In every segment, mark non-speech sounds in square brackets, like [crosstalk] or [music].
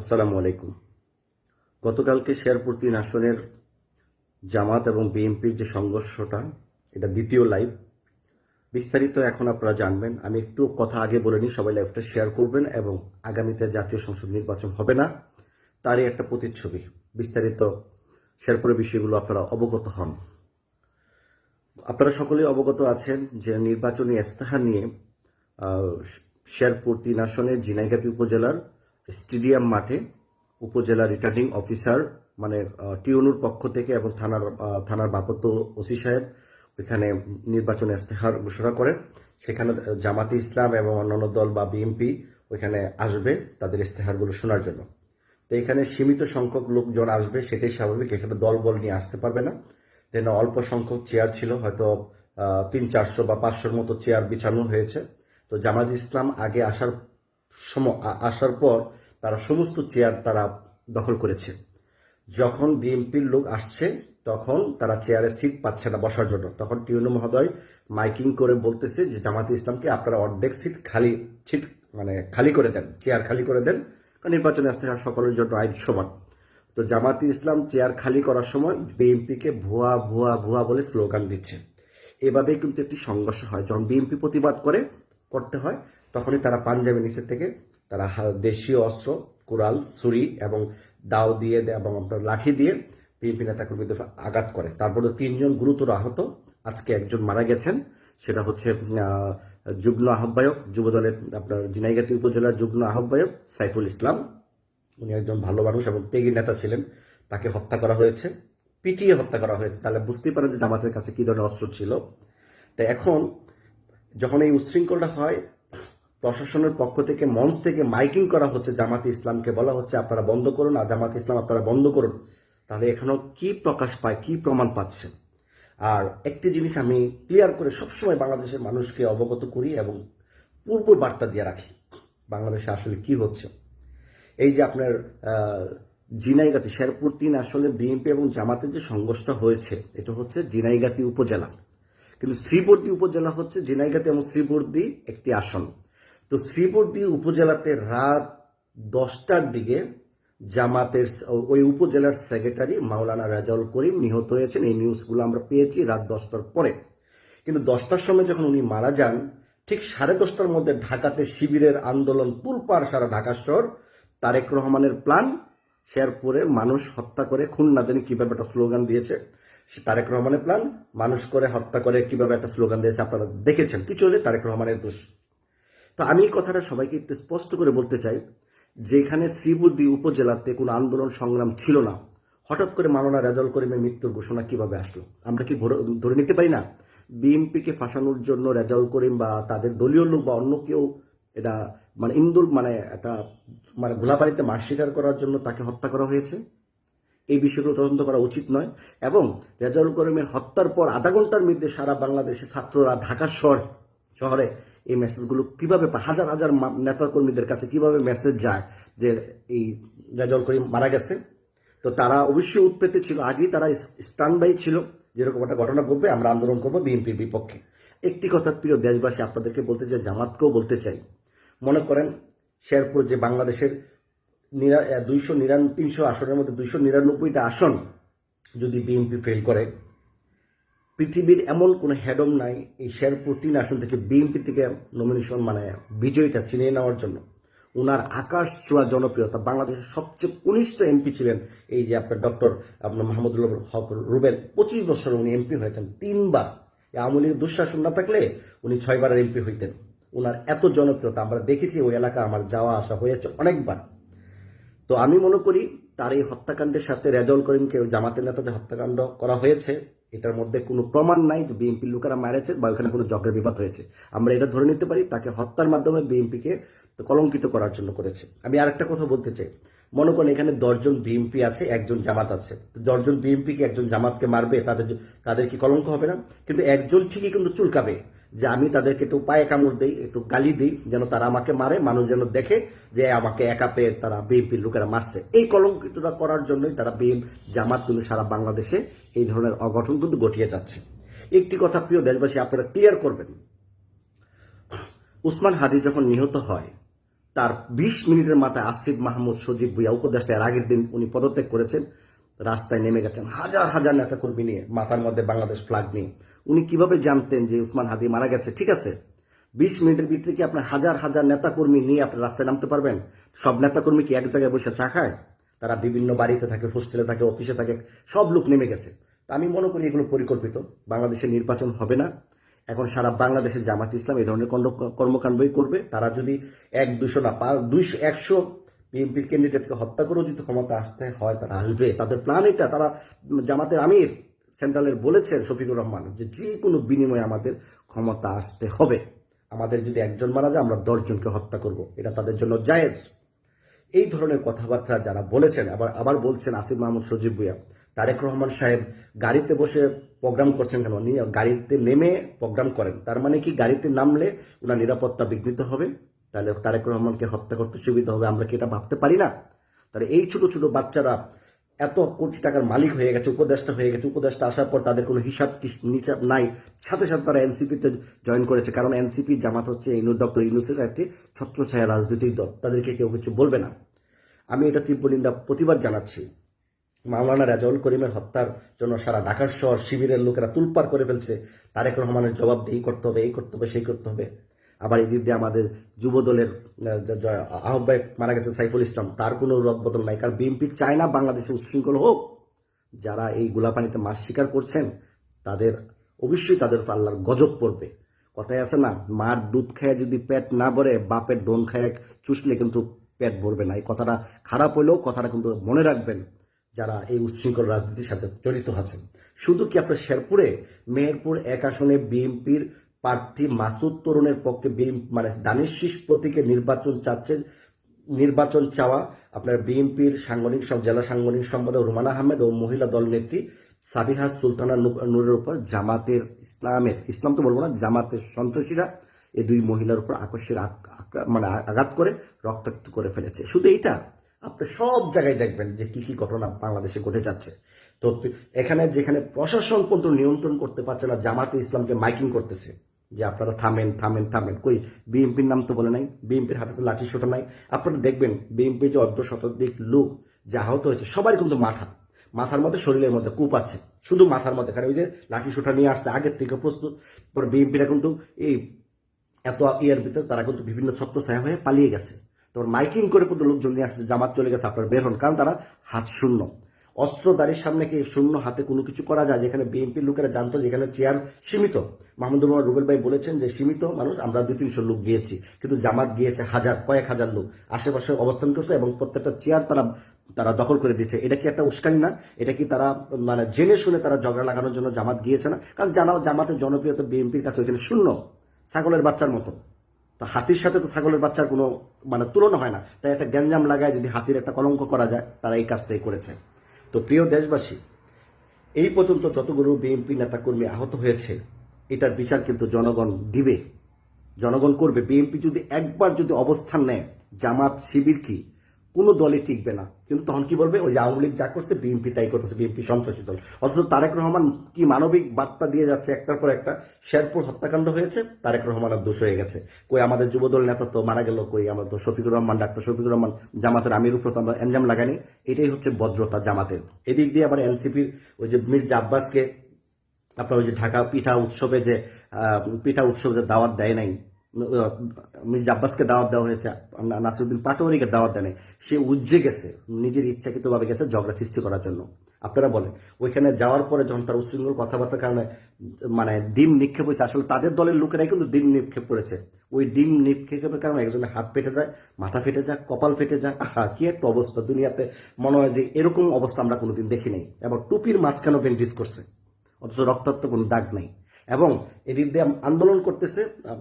আসসালামু আলাইকুম। গতকালকে শেরপুর তিন আসনের জামাত এবং বিএনপির যে সংঘর্ষটা, এটা দ্বিতীয় লাইভ। বিস্তারিত এখন আপনারা জানবেন। আমি একটু কথা আগে বলে নিই, সবাই লাইভটা শেয়ার করবেন এবং আগামীতে জাতীয় সংসদ নির্বাচন হবে না, তারই একটা প্রতিচ্ছবি। বিস্তারিত শেরপুরের বিষয়গুলো আপনারা অবগত হন। আপনারা সকলেই অবগত আছেন যে নির্বাচনী ইস্তাহার নিয়ে শেরপুর তিন আসনের জিনাইগাতি উপজেলার স্টেডিয়াম মাঠে উপজেলা রিটার্নিং অফিসার মানে টিউনুর পক্ষ থেকে এবং থানার থানার বাপত্য ওসি সাহেব ওইখানে নির্বাচন ইস্তেহার ঘোষণা করেন। সেখানে জামাতে ইসলাম এবং অন্যান্য দল বা বিএনপি ওইখানে আসবে তাদের ইস্তেহারগুলো শোনার জন্য। তো এখানে সীমিত সংখ্যক লোকজন আসবে, সেটাই স্বাভাবিক। এখানে দল বল নিয়ে আসতে পারবে না। দেন অল্প সংখ্যক চেয়ার ছিল, হয়তো তিন চারশো বা পাঁচশোর মতো চেয়ার বিছানো হয়েছে। তো জামাত ইসলাম আগে আসার সময় আসার পর তারা সমস্ত চেয়ার তারা দখল করেছে। যখন বিএনপির লোক আসছে, তখন তারা চেয়ারে সিট পাচ্ছে না বসার জন্য। তখন টিউনু মহোদয় মাইকিং করে বলতেছে যে, জামাতে ইসলামকে আপনারা অর্ধেক সিট খালি, সিট মানে খালি করে দেন, চেয়ার খালি করে দেন নির্বাচনে আসতে সকলের জন্য আইন সমান। তো জামাতে ইসলাম চেয়ার খালি করার সময় বিএনপিকে ভুয়া ভুয়া ভুয়া বলে স্লোগান দিচ্ছে। এভাবেই কিন্তু একটি সংঘর্ষ হয়। যখন বিএনপি প্রতিবাদ করে, করতে হয়, তখনই তারা পাঞ্জাবি নিচের থেকে তারা দেশীয় অস্ত্র, কুড়াল, ছুরি এবং দাও দিয়ে এবং আপনার লাঠি দিয়ে বিএনপি নেতাকর্মীদের আঘাত করে। তারপরে তিনজন গুরুতর আহত। আজকে একজন মারা গেছেন। সেটা হচ্ছে যুগ্ম আহ্বায়ক, যুবদলের আপনার জিনাইগাতি উপজেলার যুগ্ম আহ্বায়ক সাইফুল ইসলাম। উনি একজন ভালো মানুষ এবং পেগি নেতা ছিলেন। তাকে হত্যা করা হয়েছে। পিটিয়ে হত্যা করা হয়েছে। তাহলে বুঝতেই পারেন যে জামাতের কাছে কি ধরনের অস্ত্র ছিল। তো এখন যখন এই উচ্ছৃঙ্খলটা হয় প্রশাসনের পক্ষ থেকে মঞ্চ থেকে মাইকিং করা হচ্ছে, জামাতে ইসলামকে বলা হচ্ছে, আপনারা বন্ধ করুন। আর জামাতে ইসলাম, আপনারা বন্ধ করুন। তাহলে এখানেও কি প্রকাশ পায়, কি প্রমাণ পাচ্ছে? আর একটি জিনিস আমি ক্লিয়ার করে সবসময় বাংলাদেশের মানুষকে অবগত করি এবং পূর্ব বার্তা দিয়ে রাখি, বাংলাদেশে আসলে কি হচ্ছে? এই যে আপনার জিনাইগাতি শেরপুর তিন আসলে বিএনপি এবং জামাতের যে সংঘর্ষটা হয়েছে, এটা হচ্ছে জিনাইগাতি উপজেলা। কিন্তু শ্রীবর্দী উপজেলা হচ্ছে জিনাইগাতি এবং শ্রীবর্দী একটি আসন। তো শ্রীবর্দী উপজেলাতে রাত দশটার দিকে জামাতের ওই উপজেলার সেক্রেটারি মাওলানা রাজাউল করিম নিহত হয়েছেন। এই নিউজগুলো আমরা পেয়েছি রাত দশটার পরে। কিন্তু দশটার সময় যখন উনি মারা যান, ঠিক সাড়ে দশটার মধ্যে ঢাকাতে শিবিরের আন্দোলন তুলপার সারা ঢাকা শহর। তারেক রহমানের প্ল্যান শেরপুরে মানুষ হত্যা করে খুন না জানি কীভাবে একটা স্লোগান দিয়েছে। তারেক রহমানের প্ল্যান মানুষ করে হত্যা করে কীভাবে একটা স্লোগান দিয়েছে আপনারা দেখেছেন। কিছু হলে তারেক রহমানের দোষ। তো আমি কথাটা সবাইকে একটু স্পষ্ট করে বলতে চাই, যেখানে শ্রীবুদ্ধি উপজেলাতে কোনো আন্দোলন সংগ্রাম ছিল না, হঠাৎ করে মাননা রেজাল করিমের মৃত্যুর ঘোষণা কীভাবে আসলো? আমরা কি ধরে নিতে পারি না? বিএনপিকে ফাঁসানোর জন্য রেজাউল করিম বা তাদের দলীয় লোক বা অন্য কেউ এটা মানে ইন্দুল মানে একটা মানে গোলাবাড়িতে মার স্বীকার করার জন্য তাকে হত্যা করা হয়েছে? এই বিষয়গুলো তদন্ত করা উচিত নয়। এবং রেজাউল করিমের হত্যার পর আধা ঘণ্টার মধ্যে সারা বাংলাদেশে ছাত্ররা ঢাকা শহর শহরে এই মেসেজগুলো কীভাবে হাজার হাজার নেতাকর্মীদের কাছে কীভাবে মেসেজ যায় যে এই রেজাউল করিম মারা গেছে? তো তারা অবশ্যই উৎপেতে ছিল। আগেই তারা স্টান্ড বাই ছিল। যেরকম একটা ঘটনা ঘটবে, আমরা আন্দোলন করব বিএনপির বিপক্ষে। একটি কথা প্রিয় দেশবাসী, আপনাদেরকে বলতে চাই, জামাতকেও বলতে চাই। মনে করেন, শেরপুর যে বাংলাদেশের দুইশো নিরান তিনশো আসনের মধ্যে দুইশো নিরানব্বইটা আসন যদি বিএনপি ফেল করে পৃথিবীর এমন কোনো হেডম নাই এই শেরপুর তিন আসন থেকে বিএনপি থেকে নমিনেশন মানে বিজয়ীটা ছিনিয়ে নেওয়ার জন্য। ওনার আকাশ ছোঁয়া জনপ্রিয়তা, বাংলাদেশের সবচেয়ে কনিষ্ঠ এমপি ছিলেন এই যে আপনার ডক্টর আপনার মাহমুদুল্লাহ হক রুবেল। পঁচিশ বছর উনি এমপি হয়েছেন, তিনবার। আওয়ামী লীগের দুঃশাসন না থাকলে উনি ছয়বারের এমপি হইতেন। ওনার এত জনপ্রিয়তা, আমরা দেখেছি ওই এলাকা আমার যাওয়া আসা হয়েছে অনেকবার। তো আমি মনে করি তার এই হত্যাকাণ্ডের সাথে রেজাউল করিমকে জামাতের নেতা যে হত্যাকাণ্ড করা হয়েছে এটার মধ্যে কোনো প্রমাণ নাই যে বিএনপির লোকেরা মারেছে বা ওখানে কোনো জগের বিবাদ হয়েছে। আমরা এটা ধরে নিতে পারি, তাকে হত্যার মাধ্যমে বিএনপিকে কলঙ্কিত করার জন্য করেছে। আমি আরেকটা কথা বলতে চাই। মনে করেন এখানে দশজন বিএনপি আছে, একজন জামাত আছে। দশজন বিএনপিকে একজন জামাতকে মারবে, তাদের তাদের কি কলঙ্ক হবে না। কিন্তু একজন ঠিকই কিন্তু চুলকাবে যে আমি তাদেরকে একটু পায়ে কামড় দিই, একটু গালি দিই, যেন তারা আমাকে মারে, মানুষ যেন দেখে যে আমাকে একা পেয়ে তারা বিএনপির লোকেরা মারছে। এই কলঙ্কিতটা করার জন্যই তারা বিএম জামাত কিন্তু সারা বাংলাদেশে এই ধরনের অঘটন কিন্তু ঘটিয়ে যাচ্ছে। একটি কথা প্রিয় দেশবাসী, আপনারা ক্লিয়ার করবেন। উসমান হাদি যখন নিহত হয়, তার বিশ মিনিটের মাথায় আসিফ মাহমুদ সজীব ভুইয়া উপদেষ্টা আগের দিন উনি পদত্যাগ করেছেন। রাস্তায় নেমে গেছেন হাজার হাজার নেতা কর্মী নিয়ে, মাথার মধ্যে বাংলাদেশ ফ্ল্যাগ নিয়ে। উনি কীভাবে জানতেন যে উসমান হাদি মারা গেছে? ঠিক আছে, বিশ মিনিটের ভিতরে কি আপনার হাজার হাজার নেতা কর্মী নিয়ে আপনি রাস্তায় নামতে পারবেন? সব নেতা কর্মী কি এক জায়গায় বসে চা খায়? তারা বিভিন্ন বাড়িতে থাকে, হোস্টেলে থাকে, অফিসে থাকে, সব লোক নেমে গেছে। আমি মনে করি এগুলো পরিকল্পিত। বাংলাদেশে নির্বাচন হবে না। এখন সারা বাংলাদেশের জামাত ইসলাম এই ধরনের কর্মকাণ্ডই করবে। তারা যদি এক দুশো না পাঁচ দুইশো একশো বিএনপির ক্যান্ডিডেটকে হত্যা করেও যদি ক্ষমতা আসতে হয়, তারা আসবে। তাদের প্ল্যান এটা। তারা জামাতের আমির সেন্ট্রালের বলেছেন শফিকুর রহমান যে যে কোনো বিনিময়ে আমাদের ক্ষমতা আসতে হবে। আমাদের যদি একজন মারা যায়, আমরা দশজনকে হত্যা করব। এটা তাদের জন্য জায়েজ। এই ধরনের কথাবার্তা যারা বলেছেন, আবার আবার বলছেন আসিফ মাহমুদ সজীব ভুইয়া তারেক রহমান সাহেব গাড়িতে বসে প্রোগ্রাম করছেন কেন? উনি গাড়িতে নেমে প্রোগ্রাম করেন। তার মানে কি গাড়িতে নামলে ওনার নিরাপত্তা বিঘ্নিত হবে? তাহলে তারেক রহমানকে হত্যা করতে সুবিধা হবে? আমরা কি এটা ভাবতে পারি না? তাহলে এই ছোট ছোট বাচ্চারা এত কোটি টাকার মালিক হয়ে গেছে, উপদেষ্টা হয়ে গেছে, উপদেষ্টা আসার পর তাদের কোনো হিসাব নিসাব নাই। সাথে সাথে তারা এনসিপিতে জয়েন করেছে। কারণ এনসিপি জামাত হচ্ছে ইনু, ডক্টর ইউনুসের একটি ছত্রছায়া রাজনৈতিক দল। তাদেরকে কেউ কিছু বলবে না। আমি এটা তীব্র নিন্দা, প্রতিবাদ জানাচ্ছি। মাওলানা রাজাউল করিমের হত্যার জন্য সারা ঢাকার শহর শিবিরের লোকেরা তুলপার করে ফেলছে। তারেক রহমানের জবাব এই করতে হবে, এই করতে হবে, সেই করতে হবে। আবার এই দিক দিয়ে আমাদের যুব দলের আহ্বায়ক মারা গেছে সাইফুল ইসলাম। তার কোনো রদবদল নাই। কারণ বিএনপি চায় না বাংলাদেশে উচ্ছৃঙ্খল হোক। যারা এই গোলাপানিতে মাছ শিকার করছেন, তাদের অবশ্যই তাদের পাল্লার গজব পড়বে। কথায় আছে না, মার দুধ খায় যদি পেট না ভরে, বাপের ডোন খায় চুষলে কিন্তু পেট ভরবে না। এই কথাটা খারাপ হলেও কথাটা কিন্তু মনে রাখবেন। যারা এই উচ্ছৃঙ্খল রাজনীতির সাথে জড়িত আছেন। শুধু কি আপনার শেরপুরে, মেহেরপুর এক আসনে বিএনপির প্রার্থী মাসুদ তরুণের পক্ষে মানে দানিশ শীষ প্রতীকে নির্বাচন চাচ্ছে নির্বাচন চাওয়া আপনার বিএনপির সাংগঠনিক সব জেলা সাংগঠনিক সম্পাদক রুমানা আহমেদ ও মহিলা দল নেত্রী সাবিহা সুলতানা নূরের উপর জামাতের ইসলামের, ইসলাম তো বলব না, জামাতের সন্ত্রাসীরা এই দুই মহিলার উপর আকস্মিক আক- আক- মানে আঘাত করে রক্তাক্ত করে ফেলেছে। শুধু এইটা আপনি সব জায়গায় দেখবেন যে কি কি ঘটনা বাংলাদেশে ঘটে যাচ্ছে। তো এখানে যেখানে প্রশাসন পর্যন্ত নিয়ন্ত্রণ করতে পারছে না, জামাতে ইসলামকে মাইকিং করতেছে যে আপনারা থামেন থামেন থামেন। কই, বিএনপির নাম তো বলে নাই, বিএনপির হাতে তো লাঠি সোটা নাই। আপনারা দেখবেন বিএনপির যে অর্ধ শতাধিক লোক যে আহত হয়েছে, সবাই কিন্তু মাথা, মাথার মধ্যে শরীরের মধ্যে কূপ আছে, শুধু মাথার মধ্যে। কারণ ওই যে লাঠি সোটা নিয়ে আসছে, আগের থেকে প্রস্তুত। পর বিএনপিরা কিন্তু এই এত ইয়ের ভিতরে তারা কিন্তু বিভিন্ন ছত্র ছায়া হয়ে পালিয়ে গেছে। তোমার মাইকিং করে কিন্তু লোকজন নিয়ে আসছে, জামাত চলে গেছে, আপনার বের হন। কারণ তারা হাত শূন্য। অস্ত্রধারীর সামনে কি শূন্য হাতে কোনো কিছু করা যায়? যেখানে বিএনপির লোকেরা জানতো যেখানে চেয়ার সীমিত। মাহমুদুর রহমান, রুবেল ভাই বলেছেন যে সীমিত মানুষ, আমরা দুই তিনশো লোক গিয়েছি। কিন্তু জামাত গিয়েছে হাজার, কয়েক হাজার লোক। আশেপাশে অবস্থান করছে এবং প্রত্যেকটা চেয়ার তারা তারা দখল করে দিয়েছে। এটা কি একটা উস্কানি না? এটা কি তারা মানে জেনে শুনে তারা ঝগড়া লাগানোর জন্য জামাত গিয়েছে না? কারণ জানাও জামাতের জনপ্রিয়তা বিএনপির কাছে ওইখানে শূন্য। ছাগলের বাচ্চার মতো। তো হাতির সাথে তো ছাগলের বাচ্চার কোনো মানে তুলনা হয় না। তাই একটা গ্যাঞ্জাম লাগায় যদি হাতির একটা কলঙ্ক করা যায়, তারা এই কাজটাই করেছে। তো প্রিয় দেশবাসী, এই পর্যন্ত যতগুলো বিএনপি নেতাকর্মী আহত হয়েছে, এটার বিচার কিন্তু জনগণ দিবে। জনগণ করবে। বিএনপি যদি একবার যদি অবস্থান নেয়, জামাত শিবির কি কোনো দলই টিকবে না। কিন্তু তখন কি বলবে? ওই আওয়ামী লীগ যা করছে বিএনপি তাই করতেছে বিএনপি সন্ত্রাসী দল। অথচ তারেক রহমান কি মানবিক বার্তা দিয়ে যাচ্ছে? একটার পর একটা শেরপুর হত্যাকাণ্ড হয়েছে, তারেক রহমানের দোষ হয়ে গেছে। কই আমাদের যুবদল নেতা তো মারা গেল, কই আমাদের শফিকুর রহমান, ডাক্তার শফিকুর রহমান জামাতের আমির উপর তো আমরা এনজাম লাগানি এটাই হচ্ছে ভদ্রতা জামাতের। এদিক দিয়ে আবার এনসিপির ওই যে মির্জা আব্বাসকে, আপনার ওই যে ঢাকা পিঠা উৎসবে যে পিঠা উৎসবে যে দাওয়াত দেয় নাই মির্জা আব্বাসকে দাওয়াত দেওয়া হয়েছে নাসিরুদ্দিন পাটোয়ারিকে দাওয়াত দেয় সে উজ্জে গেছে, নিজের ইচ্ছাকৃতভাবে গেছে ঝগড়া সৃষ্টি করার জন্য। আপনারা বলেন, ওইখানে যাওয়ার পরে যখন তার উচ্ছৃঙ্খল কথাবার্তার কারণে মানে ডিম নিক্ষেপ হয়েছে, আসলে তাদের দলের লোকেরাই কিন্তু ডিম নিক্ষেপ করেছে। ওই ডিম নিক্ষেপের কারণে একজনের হাত ফেটে যায়, মাথা ফেটে যায়, কপাল ফেটে যায়, আহা, কি একটা অবস্থা দুনিয়াতে। মনে হয় যে এরকম অবস্থা আমরা কোনোদিন দেখি নাই এবং টুপির মাঝখানেও বেন্ডিস করছে, অথচ রক্তাক্ত কোনো দাগ নেই। এবং এদিক দিয়ে আন্দোলন করতেছে।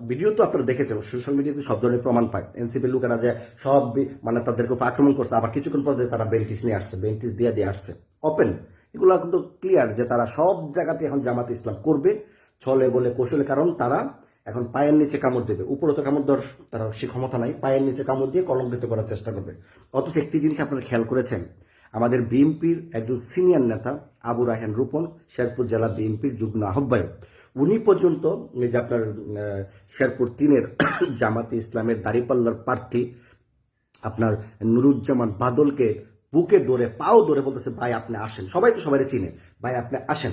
ভিডিও তো আপনারা দেখেছেন, সোশ্যাল মিডিয়াতে সব ধরনের প্রমাণ পায়। এনসিপি লোকেরা যে সব মানে তাদেরকে আক্রমণ করছে, আবার কিছুক্ষণ পর তারা বেন্টিস নিয়ে আসছে বেন্টিস দিয়ে দিয়ে আসছে। ওপেন এগুলো কিন্তু ক্লিয়ার যে তারা সব জায়গাতে এখন জামাত ইসলাম করবে, ছলে বলে কৌশলে, কারণ তারা এখন পায়ের নিচে কামড় দেবে। উপরে তো কামড় দেওয়ার তারা সে ক্ষমতা নাই, পায়ের নিচে কামড় দিয়ে কলঙ্কিত করার চেষ্টা করবে। অথচ একটি জিনিস আপনারা খেয়াল করেছেন, আমাদের বিএনপির একজন সিনিয়র নেতা, আবু রাহেন রূপন, শেরপুর জেলা বিএনপির যুগ্ম আহ্বায়ক। উনি পর্যন্ত যে আপনার শেরপুর তিনের [coughs] জামাতে ইসলামের দাঁড়িপাল্লার প্রার্থী আপনার নুরুজ্জামান বাদলকে বুকে ধরে, পাও ধরে বলতেছে, ভাই, আপনি আসেন। সবাই তো সবাই চিনে, ভাই, আপনি আসেন।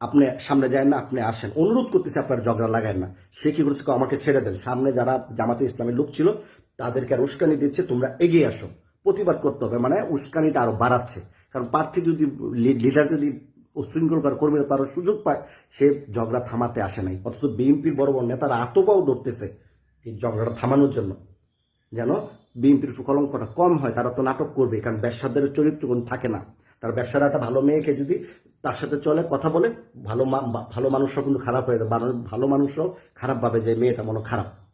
আপনি সামনে যায় না, আপনি আসেন। অনুরোধ করতেছে, আপনার ঝগড়া লাগায় না। সে কি করেছে? আমাকে ছেড়ে দেন। সামনে যারা জামাতে ইসলামের লোক ছিল, তাদেরকে আর উস্কানি দিচ্ছে, তোমরা এগিয়ে আসো। প্রতিবাদ করতে হবে মানে উস্কানিটা আরও বাড়াচ্ছে। কারণ প্রার্থী যদি লিডার যদি উশৃঙ্খল করে কর্মীরা তারা সুযোগ পায়, সে ঝগড়া থামাতে আসে নাই। অথচ বিএনপির বড় বড় নেতারা আতপাও ধরতেছে এই ঝগড়াটা থামানোর জন্য। যেন বিএনপির কলঙ্কটা কম হয়, তারা তো নাটক করবে, কারণ ব্যবসাদের চরিত্র কোন থাকে না। তার ব্যবসার একটা ভালো মেয়েকে যদি তার সাথে চলে, কথা বলে, ভালো ভালো মানুষরাও কিন্তু খারাপ হয়ে যায়। ভালো- ভালো মানুষরাও খারাপ ভাবে যে মেয়েটা মনে খারাপ।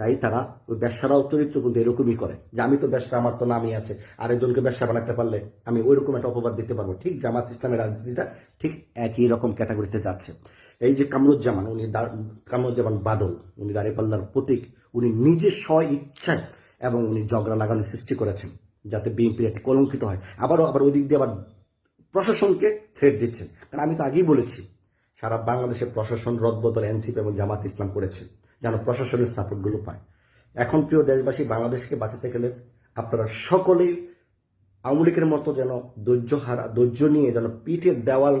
তাই তারা ওই ব্যবসারাও চরিত্র কিন্তু এরকমই করে যে আমি তো ব্যবসা আমার তো নামই আছে। আরেকজনকে ব্যবসা বানাতে পারলে আমি ওই রকম একটা অপবাদ দিতে পারব। ঠিক জামাত ইসলামের রাজনীতিটা ঠিক একই রকম ক্যাটাগরিতে যাচ্ছে। এই যে কামরুজ্জামান, উনি কামরুজ্জামান বাদল, উনি দাঁড়িপাল্লার প্রতীক, উনি নিজে স্ব ইচ্ছায় এবং উনি ঝগড়া লাগানোর সৃষ্টি করেছেন যাতে বিএনপির একটি কলঙ্কিত হয়। আবারও, আবার ওই দিক দিয়ে আবার প্রশাসনকে থ্রেট দিচ্ছেন। কারণ আমি তো আগেই বলেছি, সারা বাংলাদেশের প্রশাসন, রদবদল, এনসিপি এবং জামাত ইসলাম করেছে। যেন প্রশাসনের সাপোর্টগুলো পায়। এখন প্রিয় দেশবাসী, বাংলাদেশকে বাঁচাতে গেলে আপনারা সকলেই আওয়ামী লীগের মতো যেন ধৈর্য হারা, ধৈর্য নিয়ে যেন পিঠে দেওয়াল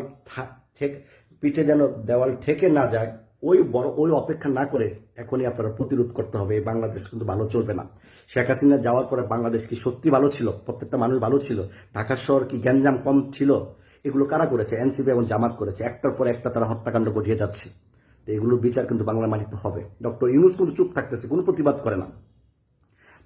পিঠে যেন দেওয়াল ঠেকে না যায়, ওই বড়, ওই অপেক্ষা না করে এখনই আপনারা প্রতিরোধ করতে হবে। এই বাংলাদেশ কিন্তু ভালো চলবে না। শেখ হাসিনা যাওয়ার পরে বাংলাদেশ কি সত্যি ভালো ছিল? প্রত্যেকটা মানুষ ভালো ছিল? ঢাকা শহর কি গ্যাঞ্জাম কম ছিল? এগুলো কারা করেছে? এনসিপি এবং জামাত করেছে। একটার পর একটা তারা হত্যাকাণ্ড ঘটিয়ে যাচ্ছে। এগুলোর বিচার কিন্তু বাংলা মাটিতে হবে। ডক্টর ইউনুস কিন্তু চুপ থাকতেছে, কোনো প্রতিবাদ করে না।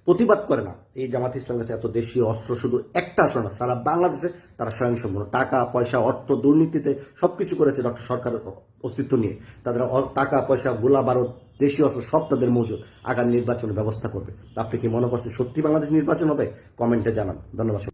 প্রতিবাদ করে না। এই জামাত ইসলাম কাছে এত দেশীয় অস্ত্র শুধু একটা আসলে না সারা বাংলাদেশে তারা স্বয়ংসম্পূর্ণ। টাকা, পয়সা, অর্থ, দুর্নীতিতে সবকিছু করেছে ডক্টর সরকারের অস্তিত্ব নিয়ে। তাদের টাকা, পয়সা, গোলা, বারুদ, দেশীয় অস্ত্র সব তাদের মজুদ। আগামী নির্বাচনের ব্যবস্থা করবে। আপনি কি মনে করছেন সত্যি বাংলাদেশ নির্বাচন হবে? কমেন্টে জানান। ধন্যবাদ